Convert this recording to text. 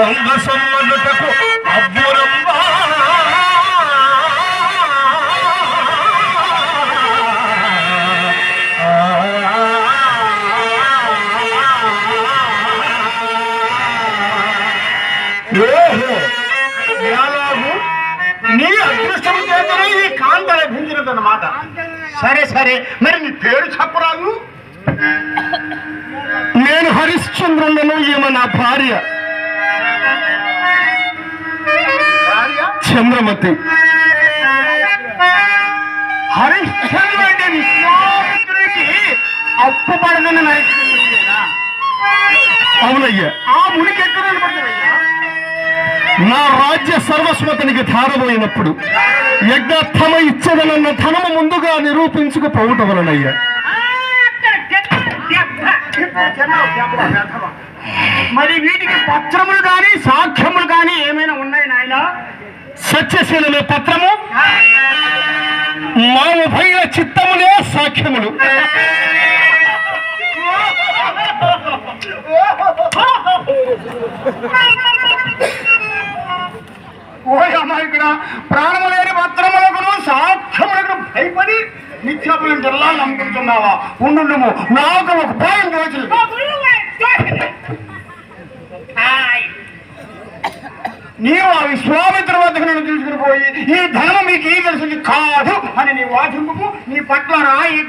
ఉండుటకు అబ్బురమ్మా ఓహో ఎలాగూ నీ అదృష్టం చేతనే ఈ కాంత లభించినదన్నమాట సరే సరే మరి నీ పేరు చెప్పరాదు నేను హరిశ్చంద్రులను ఈమె నా భార్య. చంద్రమతి. హరిశ్చంద్రుడు అంటే విశ్వామిత్రుడికి అప్పు పడదని అవునయ్యా. ఆ మునికి ఎక్కడ నా రాజ్య సర్వస్వతనికి ధారపోయినప్పుడు యజ్ఞార్థమ ఇచ్చదనన్న ధనము ముందుగా నిరూపించుకుపోవటం వలనయ్యా మరి వీటికి పత్రములు కానీ సాక్ష్యములు కానీ ఏమైనా ఉన్నాయి నాయన? సత్యశీలమే పత్రము మా ఉభయ చిత్తములే సాక్ష్యములు. ప్రాణము లేని పత్రములకును సాక్ష్యములకు భయపడి నిత్యాపులం జిల్లా నమ్ముకుంటున్నావా ఉండుము నాకు ఒక భయం రోజు. నీవు ఆ విశ్వామిత్ర వద్దకు నన్ను తీసుకుని పోయి ఈ ధనము మీకు ఈ తెలిసింది కాదు అని నీ వాచింపు నీ పట్ల నా ఈ